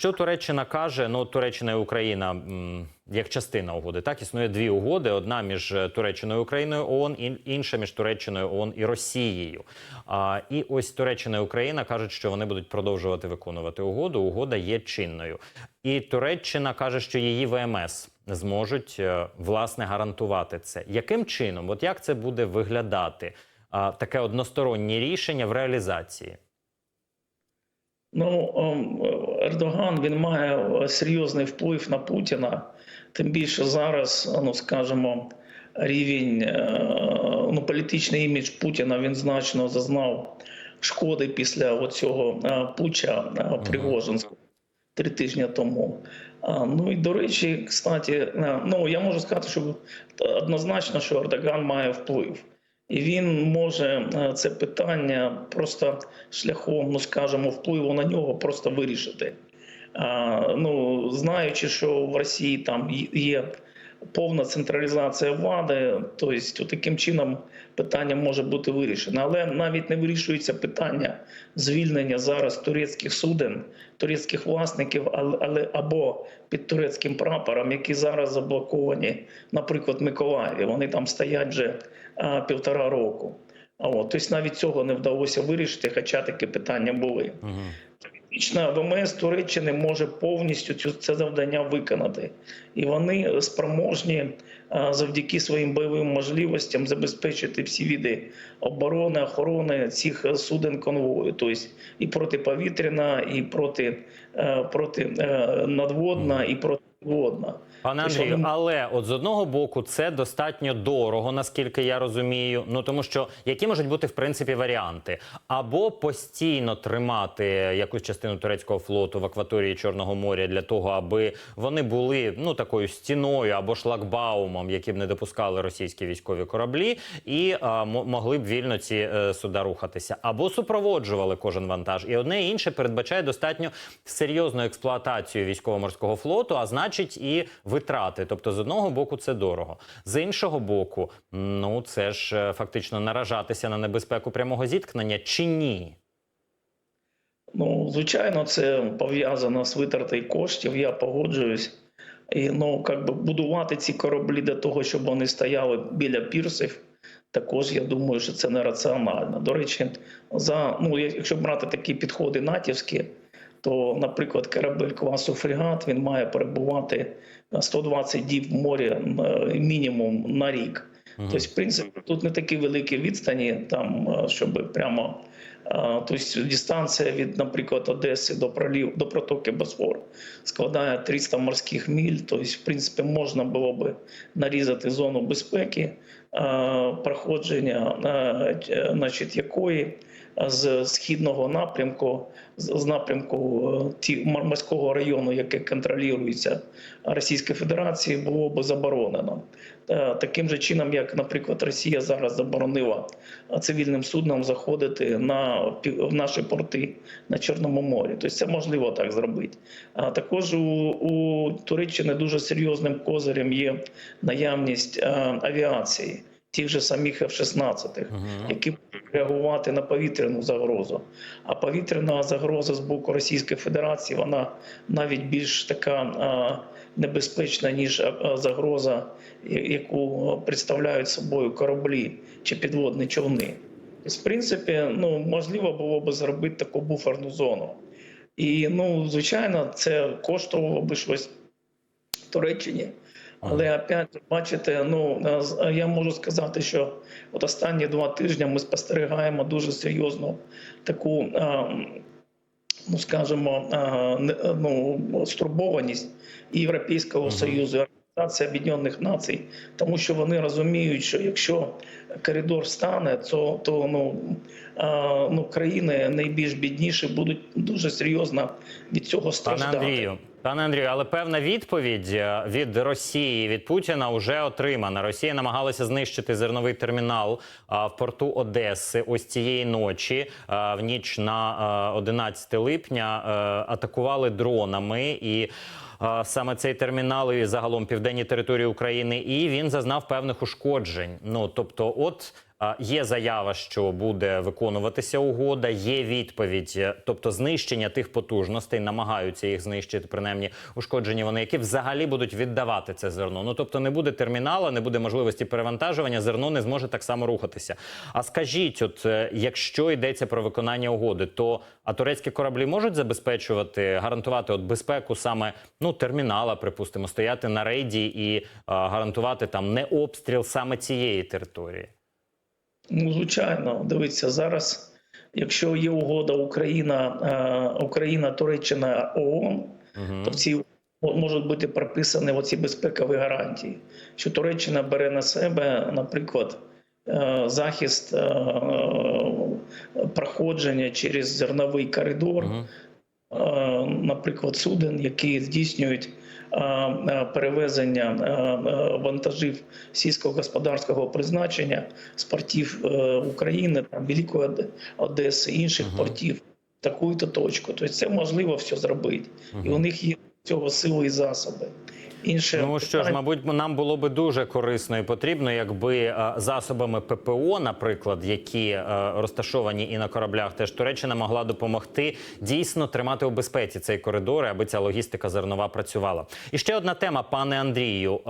Що Туреччина каже? Ну, Туреччина і Україна як частина угоди. Так існує дві угоди: одна між е, Туреччиною і Україною ООН, ін- інша між Туреччиною ООН і Росією. А, і ось Туреччина і Україна кажуть, що вони будуть продовжувати виконувати угоду. Угода є чинною. І Туреччина каже, що її ВМС зможуть е, власне гарантувати це. Яким чином? От як це буде виглядати? А, таке одностороннє рішення в реалізації. Ну, ем, Ердоган він має е, серйозний вплив на Путіна. Тим більше зараз, ну скажімо, рівень е, ну, політичний імідж Путіна він значно зазнав шкоди після оцього е, путча е, Пригожинського три тижні тому. Ну і до речі, кстати, ну я можу сказати, що однозначно, що Ердоган має вплив. І він може е, це питання просто шляхом, ну скажімо, впливу на нього просто вирішити. Ну, знаючи, що в Росії там є повна централізація влади, тобто таким чином питання може бути вирішено. Але навіть не вирішується питання звільнення зараз турецьких суден, турецьких власників, але, або під турецьким прапором, які зараз заблоковані, наприклад, Миколаєві. Вони там стоять вже а, півтора року. А от, тобто навіть цього не вдалося вирішити, хоча такі питання були. Угу. Фактично, ВМС Туреччини може повністю цю це завдання виконати, і вони спроможні завдяки своїм бойовим можливостям забезпечити всі види оборони, охорони цих суден конвою, тобто і протиповітряна, і проти, е, проти е, надводна, і противодна. Пане Андрію, але от з одного боку це достатньо дорого, наскільки я розумію. Ну тому що які можуть бути в принципі варіанти, або постійно тримати якусь частину турецького флоту в акваторії Чорного моря для того, аби вони були ну такою стіною або шлагбаумом, які б не допускали російські військові кораблі, і а, мо- могли б вільно ці е, суда рухатися, або супроводжували кожен вантаж. І одне і інше передбачає достатньо серйозну експлуатацію військово-морського флоту, а значить і витрати. Тобто, з одного боку, це дорого. З іншого боку, ну це ж е, фактично наражатися на небезпеку прямого зіткнення чи ні? Ну, звичайно, це пов'язано з витратою коштів. Я погоджуюсь. І ну, как би будувати ці кораблі для того, щоб вони стояли біля пірсів. Також я думаю, що це нераціонально. До речі, за ну, якщо брати такі підходи натівські, то, наприклад, корабель класу фрегат він має перебувати на 120 діб в морі е, мінімум на рік. Мгм. Тобто, в принципі, тут не такі великі відстані, там е, щоб прямо е, тобто дистанція від, наприклад, Одеси до пролів до протоки Босфор складає 300 морських міль. Тобто, в принципі, можна було би нарізати зону безпеки, проходження, значить, якої з східного напрямку, з напрямку е, морського району, який контролюється Російською Федерацією, було би заборонено. Е, Таким же чином, як, наприклад, Росія зараз заборонила цивільним суднам заходити на в наші порти на Чорному морі. Тобто це можливо так зробити. А також у, у Туреччини дуже серйозним козирем є наявність е, авіації, тих же самих F-16, Мгм. які будуть реагувати на повітряну загрозу. А повітряна загроза з боку Російської Федерації вона навіть більш така небезпечна, ніж загроза, яку представляють собою кораблі чи підводні човни. В принципі, ну можливо було б зробити таку буферну зону. І ну, звичайно, це коштувало би щось Туреччині. Але опять бачите, ну з- я можу сказати, що от останні два тижні ми спостерігаємо дуже серйозну таку, ну скажімо, ну стурбованість Європейського союзу. і Організації Об'єднаних Націй, тому що вони розуміють, що якщо коридор стане, то, то ну, ну, країни найбільш бідніші будуть дуже серйозно від цього Пане. Андрію, пане Андрію, але певна відповідь е, від Росії від Путіна вже отримана. Росія намагалася знищити зерновий термінал в порту Одеси ось цієї ночі. В ніч на а, 11 липня е, атакували дронами і. Саме цей термінал і загалом південні території України, і він зазнав певних ушкоджень. Ну тобто, от. Є заява, що буде виконуватися угода. Є відповідь, е, тобто знищення тих потужностей, намагаються їх знищити, принаймні ушкоджені вони, які взагалі будуть віддавати це зерно. Ну тобто не буде термінала, не буде можливості перевантажування, зерно не зможе так само рухатися. А скажіть, от е, якщо йдеться про виконання угоди, то а турецькі кораблі можуть забезпечувати, гарантувати от безпеку саме ну термінала, припустимо, стояти на рейді і а, гарантувати там не обстріл саме цієї території. Ну, звичайно, дивіться зараз. Якщо є угода Україна, е, Україна, Туреччина, ООН, Угу. то в цій можуть бути прописані оці безпекові гарантії, що Туреччина бере на себе, наприклад, е, захист е, проходження через зерновий коридор, Угу. Наприклад, суден, які здійснюють перевезення вантажів сільськогосподарського призначення з портів е, України, там Великої Одеси, інших Мгм. портів, таку-то точку. Тобто це можливо все зробити. І у них є цього сили і засоби. Інше Ну що ж, мабуть, нам було би дуже корисно і потрібно, якби е, засобами ППО, наприклад, які е, розташовані і на кораблях, теж Туреччина могла допомогти дійсно тримати у безпеці цей коридор, аби ця логістика зернова працювала. І ще одна тема, пане Андрію.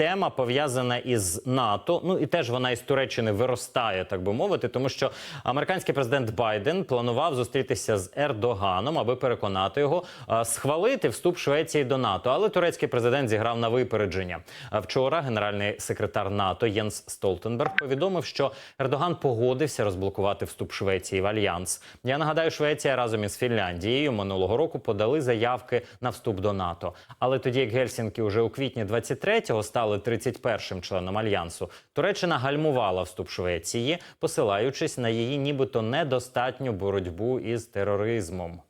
Е, Тема пов'язана із НАТО. Ну і теж вона із Туреччини виростає, так би мовити, тому що американський президент Байден планував зустрітися з Ердоганом, аби переконати його е, схвалити вступ Швеції до НАТО. Але турецький президент зіграв на випередження. А Вчора генеральний секретар НАТО Єнс Столтенберг повідомив, що Ердоган погодився розблокувати вступ Швеції в альянс. Я нагадаю, Швеція разом із Фінляндією минулого року подали заявки на вступ до НАТО. Але тоді, як Гельсінки вже у квітні 23-го стали 31-м членом альянсу, Туреччина гальмувала вступ Швеції, посилаючись на її нібито недостатню боротьбу із тероризмом.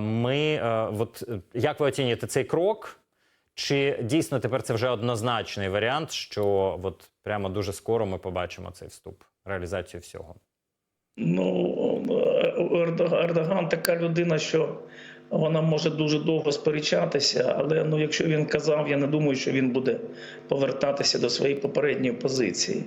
Ми, е, от е, як ви оцінюєте цей крок? Чи дійсно тепер це вже однозначний варіант, що от прямо дуже скоро ми побачимо цей вступ, реалізацію всього? Ну, Ердоган, Ердоган така людина, що вона може дуже довго сперечатися, але ну, якщо він казав, я не думаю, що він буде повертатися до своєї попередньої позиції.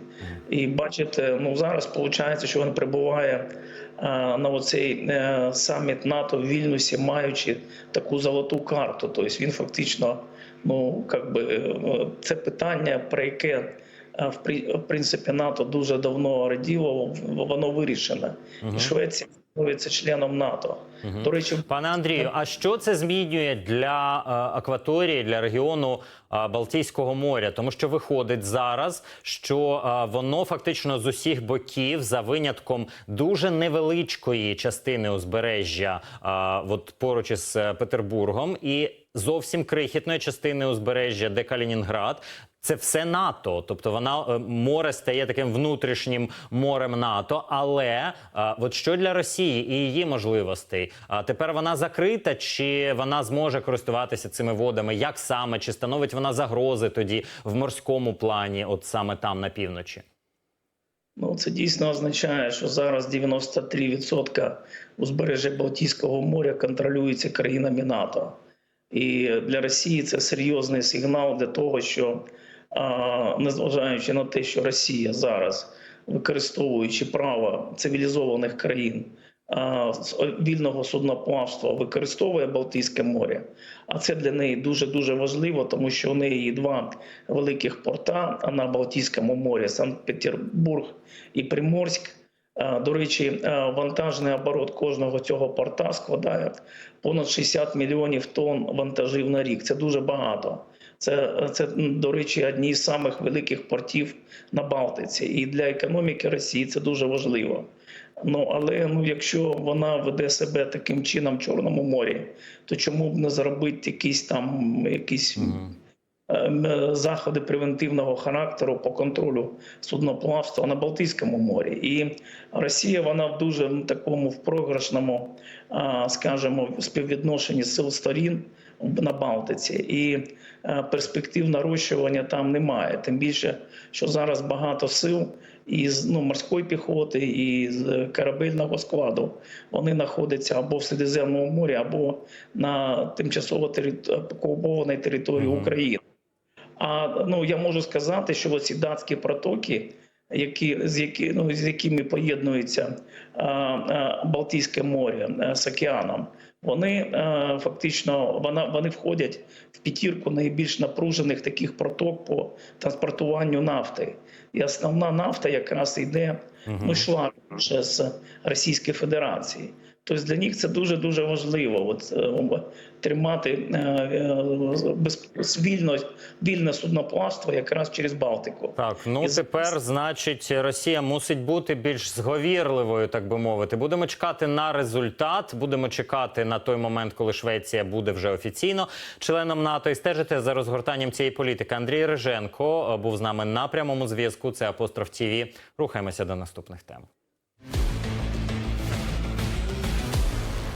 І бачите, ну зараз виходить, що він прибуває а, на оцей е, саміт НАТО в Вільнюсі, маючи таку золоту карту. Тобто він фактично, ну як би е, це питання, про яке. е, В принципі, НАТО дуже давно раділо, воно вирішене. І Швеція становиться членом НАТО. До речі, Пане Андрію, а що це змінює для е, акваторії, для регіону е, Балтійського моря? Тому що виходить зараз, що е, воно фактично з усіх боків, за винятком дуже невеличкої частини узбережжя, е, от поруч із Петербургом, і зовсім крихітної частини узбережжя, де Калінінград. Це все НАТО, тобто вона е, море стає таким внутрішнім морем НАТО. Але е, от що для Росії і її можливостей? А тепер вона закрита, чи вона зможе користуватися цими водами? Як саме чи становить вона загрози тоді в морському плані, от саме там на півночі? Ну, це дійсно означає, що зараз 93% узбережжя Балтійського моря контролюється країнами НАТО. І для Росії це серйозний сигнал для того, що незважаючи на те, що Росія зараз, використовуючи право цивілізованих країн вільного судноплавства, використовує Балтійське море. А це для неї дуже дуже важливо, тому що у неї є два великих порта на Балтійському морі: Санкт-Петербург і Приморськ. А, До речі, вантажний оборот кожного цього порта складає понад 60 мільйонів тонн вантажів на рік. Це дуже багато. Це, це до речі, одні з самих великих портів на Балтиці. І для економіки Росії це дуже важливо. Ну але ну, якщо вона веде себе таким чином в Чорному морі, то чому б не зробити якісь там якісь е, заходи превентивного характеру по контролю судноплавства на Балтійському морі. І Росія вона в дуже такому в програшному, скажімо, співвідношенні сил сторін на Балтиці. І е, перспектив нарощування там немає. Тим більше, що зараз багато сил із ну, морської піхоти і з корабельного складу. Вони знаходяться або в Середземному морі, або на тимчасово окупованій території. України. А ну я можу сказати, що оці датські протоки, які з які ну з якими поєднується а, а, Балтійське море а, з океаном, вони а, фактично вона вони входять в п'ятірку найбільш напружених таких проток по транспортуванню нафти. І основна нафта якраз йде ну йшла вже з Російської Федерації. Тобто для них це дуже дуже важливо. От е, тримати е, е, без вільно, вільне судноплавство якраз через Балтику. Так, ну І тепер, значить, Росія мусить бути більш зговірливою, так би мовити. Будемо чекати на результат. Будемо чекати на той момент, коли Швеція буде вже офіційно членом НАТО і стежити за розгортанням цієї політики. Андрій Риженко був з нами на прямому зв'язку. Це апостроф ТІВІ. Рухаємося до наступних тем.